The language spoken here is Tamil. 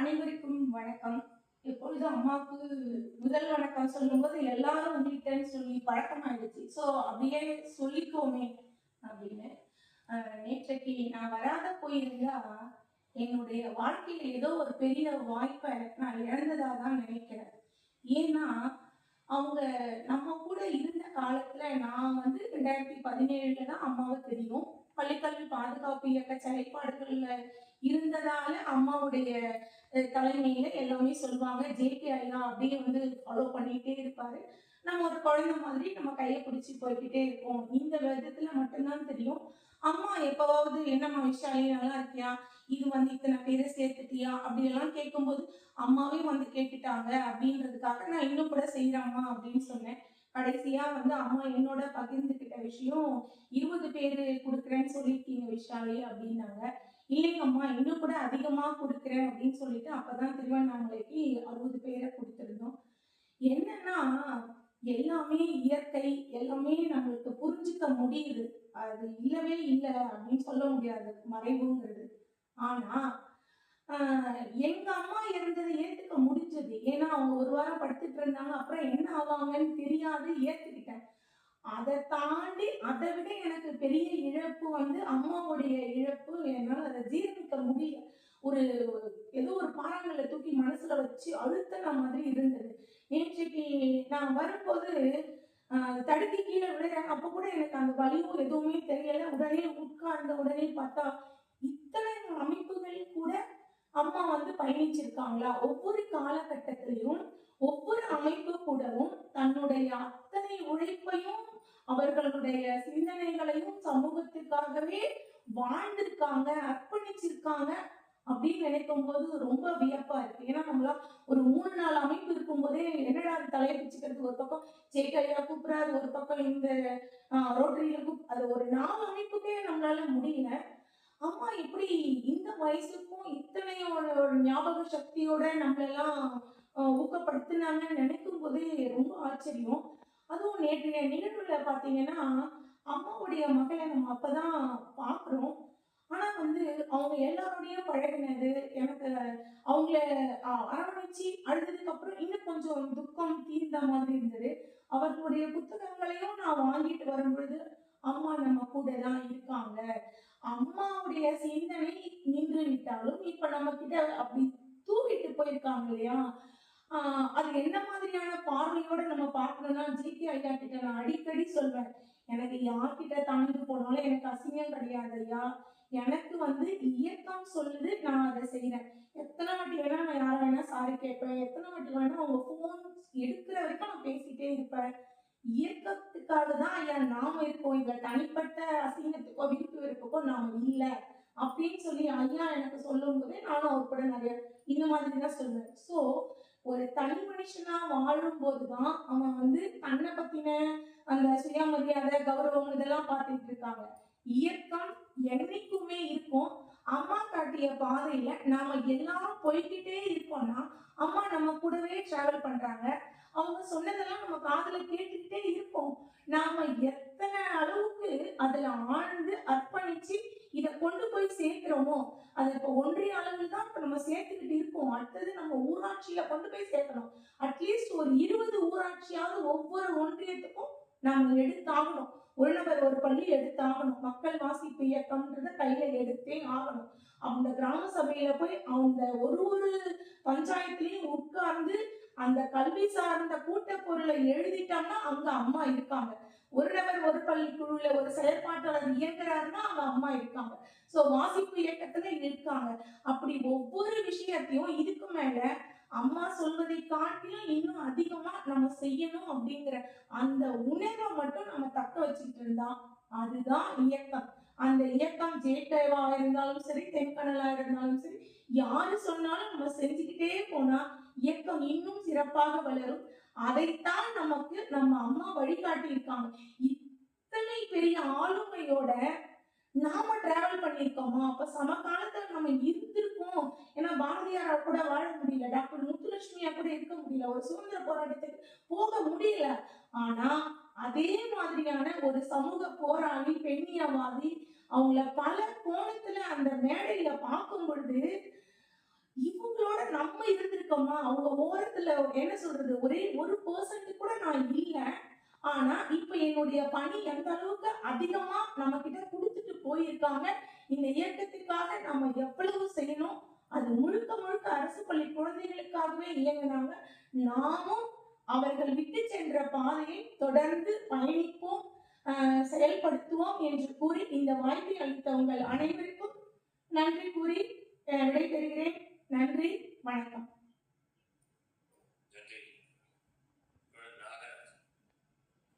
அனைவருக்கும் வணக்கம். எப்பொழுது அம்மாவுக்கு முதல் வணக்கம் சொல்லும்போது எல்லாரும் வந்துட்டேன்னு சொல்லி பழக்கமாயிடுச்சு. ஸோ அப்படியே சொல்லிக்கோமே அப்படின்னு நேற்றைக்கு நான் வராத போயிருந்தா என்னுடைய வாழ்க்கையில ஏதோ ஒரு பெரிய வாய்ப்பை நான் இழந்ததா தான் நினைக்கிறேன். ஏன்னா அவங்க நம்ம கூட இருந்த காலத்துல நான் வந்து ரெண்டாயிரத்தி பதினேழுல தான் அம்மாவை தெரியும். பள்ளிக்கல்வி பாதுகாப்பு இயக்க செயல்பாடுகள்ல இருந்ததால அம்மாவுடைய தலைமையில எல்லாமே சொல்லுவாங்க. ஜேகே ஐயா அப்படியே வந்து ஃபாலோ பண்ணிட்டே இருப்பாரு. நம்ம ஒரு குழந்தை மாதிரி நம்ம கையை பிடிச்சி போய்கிட்டே இருப்போம். இந்த விதத்துல மட்டும்தான் தெரியும். அம்மா எப்பவாவது என்னம்மா விஷாலி நல்லா இருக்கியா? இது வந்து இத்தனை பேரை சேர்த்துட்டியா? அப்படியெல்லாம் கேட்கும்போது அம்மாவே வந்து கேட்டுட்டாங்க. அப்படின்றதுக்காக நான் இன்னும் கூட செய்யறேம்மா அப்படின்னு சொன்னேன். கடைசியா வந்து அம்மா என்னோட பகிர்ந்துக்கிட்ட விஷயம் இருபது பேரு கொடுக்குறேன்னு சொல்லியிருக்கீங்க விஷாலி அப்படின்னாங்க. இல்லைங்கம்மா இன்னும் கூட அதிகமா கொடுக்குறேன் அப்படின்னு சொல்லிட்டு அப்பதான் திருவண்ணாமலைக்கு அறுபது பேரை கொடுத்துருந்தோம். என்னன்னா எல்லாமே இயற்கை எல்லாமே நம்மளுக்கு புரிஞ்சுக்க முடியுது. அது இல்லவே இல்லை அப்படின்னு சொல்ல முடியாது மறைவுங்கிறது. ஆனா ஆஹ் எங்க அம்மா இருந்ததை ஏத்துக்க முடிஞ்சது. ஏன்னா அவங்க ஒரு வாரம் படுத்துட்டு இருந்தாங்க அப்புறம் என்ன ஆவாங்கன்னு தெரியாது ஏத்துக்கிட்டேன். அதை தாண்டி அதை விட எனக்கு பெரிய இழப்பு வந்து அம்மாவுடைய இழப்பு. என்னால் அதை ஜீரணிக்க முடியல. ஒரு ஏதோ ஒரு பாறாங்கல்ல தூக்கி மனசுல வச்சு அழுத்தின மாதிரி இருந்தது. நேற்றைக்கு நான் வரும்போது தடுத்து தடுக்கி கீழே விழுறேன் அப்போ கூட எனக்கு அந்த வலியும் எதுவுமே தெரியல. உடனே உட்கார்ந்த உடனே பார்த்தா இத்தனை அமைப்புகள் கூட அம்மா வந்து பயணிச்சிருக்காங்களா? ஒவ்வொரு காலகட்டத்திலையும் ஒவ்வொரு அமைப்பு கூடவும் தன்னுடைய அத்தனை உழைப்பையும் அவர்களுடைய சிந்தனைகளையும் சமூகத்துக்காகவே வாழ்ந்திருக்காங்க அர்ப்பணிச்சிருக்காங்க அப்படின்னு நினைக்கும் போது ரொம்ப வியப்பா இருக்கு. ஏன்னா நம்மளா ஒரு மூணு நாலு அமைப்பு இருக்கும் போதே என்னடா அது தலையை பிச்சுக்கிறது ஒரு பக்கம் ஜெயகலியா கூப்பிடாது ஒரு பக்கம் இந்த ரோட்டரியில கூப் அது ஒரு நாலு அமைப்புக்கே நம்மளால முடியல. அம்மா இப்படி இந்த வயசுக்கும் இத்தனையோட ஞாபக சக்தியோட நம்மளெல்லாம் ஊக்கப்படுத்தினாங்கன்னு ஊக்கப்படுத்துனாங்கன்னு நினைக்கும் போதே ரொம்ப ஆச்சரியம். நேற்றைய நிகழ்வுல பாத்தீங்கன்னா அம்மாவுடைய மகளை நம்ம அப்பதான் பாக்குறோம் ஆனா வந்து அவங்க எல்லாரோடையும் பழகினது எனக்கு அவங்கள அரவணைச்சு அழுததுக்கு அப்புறம் இன்னும் கொஞ்சம் துக்கம் தீர்ந்த மாதிரி இருந்தது. அவர்களுடைய புத்தகங்களையும் நான் வாங்கிட்டு வரும்பொழுது அம்மா நம்ம கூட தான் இருக்காங்க. அம்மாவுடைய சிந்தனை நின்று விட்டாலும் இப்ப நம்ம கிட்ட அப்படி தூவிட்டு போயிருக்காங்க இல்லையா? அது என்ன மாதிரியான பார்வையோட நம்ம ஜிகே ஐயா கிட்ட நான் அடிக்கடி சொல்வேன். எனக்கு யார்கிட்ட தாண்டி போனாலும் எனக்கு அசிங்கம் கிடையாது ஐயா. எனக்கு வந்து இயக்கம் சொல்லுது நான் அதை செய்யறேன் எத்தனை வாட்டி வேணா நான் யார வேணா சாரி கேட்பேன். எத்தனை வாட்டி வேணா அவங்க ஃபோன் எடுக்கிற வரைக்கும் நான் பேசிட்டே இருப்பேன். இயக்கத்துக்காக தான் ஐயா நாம இருக்கோம். இதுல தனிப்பட்ட அசிங்கத்துக்கோ விருப்பு வெறுப்புக்கோ நாம இல்ல அப்படின்னு சொல்லி ஐயா எனக்கு சொல்லும் போதே நானும் அவர் கூட நிறைய இந்த மாதிரி தான் சொல்லுவேன் ஸோ ஒரு தனி மனுஷனா வாழும் போதுதான் அவன் வந்து தன்னை பத்தின அந்த சுயமரியாதை கௌரவம் இதெல்லாம் பார்த்துட்டு இருக்காங்க. இயக்கம் என்னைக்குமே இருக்கும். அம்மா காட்டிய பாதையில நாம எல்லாரும் போய்கிட்டே இருக்கோம்னா அம்மா நம்ம கூடவே டிராவல் பண்றாங்க. அவங்க சொன்னதெல்லாம் நம்ம காதல கேட்டுக்கிட்டே இருப்போம். நாம எத்தனை அளவுக்கு அதுல ஆழ்ந்து அர்ப்பணிச்சு இதை கொண்டு போய் சேர்க்கிறோமோ அது இப்ப ஒன்றிய அளவில் தான் இப்ப நம்ம சேர்த்துக்கிட்டு இருக்கோம். அடுத்தது நம்ம ஊராட்சியில கொண்டு போய் சேர்க்கணும். அட்லீஸ்ட் ஒரு இருபது ஊராட்சியாவது ஒவ்வொரு ஒன்றியத்துக்கும் நாம எடுத்தாகணும். ஒரு நபர் ஒரு பள்ளி எடுத்தாகணும். மக்கள் வாசிப்பு இயக்கம்ன்றத கையில எடுத்தே ஆகணும். அந்த கிராம சபையில போய் அந்த ஒரு ஒரு பஞ்சாயத்துலயும் உட்கார்ந்து அந்த கல்வி சார்ந்த கூட்ட பொருளை எழுதிட்டோம்னா அங்க அம்மா இருக்காங்க. ஒரு நபர் ஒரு பள்ளி குழுல ஒரு செயற்பாட்டாளர் இயங்குறாருன்னா அவங்க அம்மா இருக்காங்க. சோ வாசிப்பு இயக்கத்துல இருக்காங்க. அப்படி ஒவ்வொரு விஷயத்தையும் இதுக்கு மேல அம்மா சொல்வதை காட்டிலும் இன்னும் அதிகமா நம்ம செய்யணும் அப்படிங்கிற அந்த உணர்வை மட்டும் நம்ம தக்க வச்சுக்கிட்டு இருந்தா அதுதான் இயக்கம். அந்த இயக்கம் ஜேகேவா இருந்தாலும் சரி தென்கடலா இருந்தாலும் சரி யாரு சொன்னாலும் நம்ம செஞ்சுக்கிட்டே போனா இயக்கம் இன்னும் சிறப்பாக வளரும். அதைத்தான் நமக்கு நம்ம அம்மா வழிகாட்டி இருக்காங்க இத்தனை பெரிய ஆளுமையோட நாம டிராவல் பண்ணியிருக்கோமா? அப்ப சமகாலத்துல நம்ம இருந்திருக்கோம்? பாரதியாரா கூட வாழ முடியல டாக்டர் முத்துலட்சுமியா கூட இருக்க முடியல ஒரு சுதந்திர போராட்டத்துக்கு போக முடியல. ஆனா அதே மாதிரியான ஒரு சமூக போராளி பெண்ணியவாதி அவங்கள பல கோணத்துல அந்த மேடையில பார்க்கும் பொழுது இவங்களோட நம்ம இருந்திருக்கோமா? அவங்க ஓரத்துல என்ன சொல்றது? ஒரே ஒரு பர்சன்ட் கூட நான் இல்ல. ஆனா இப்ப என்னுடைய பணி எந்த அளவுக்கு அதிகமா நம்ம கிட்ட கொடுத்துட்டு போயிருக்காங்க இந்த இயக்கத்திற்காக நம்ம பள்ளி குழந்தைகளுக்காகவே இயங்குனாங்க. நாமும் அவர்கள் விட்டு சென்ற பாதையை தொடர்ந்து பயணிப்போம் செயல்படுத்துவோம் என்று கூறி இந்த வாய்ப்பை அளித்த உங்கள் அனைவருக்கும் நன்றி.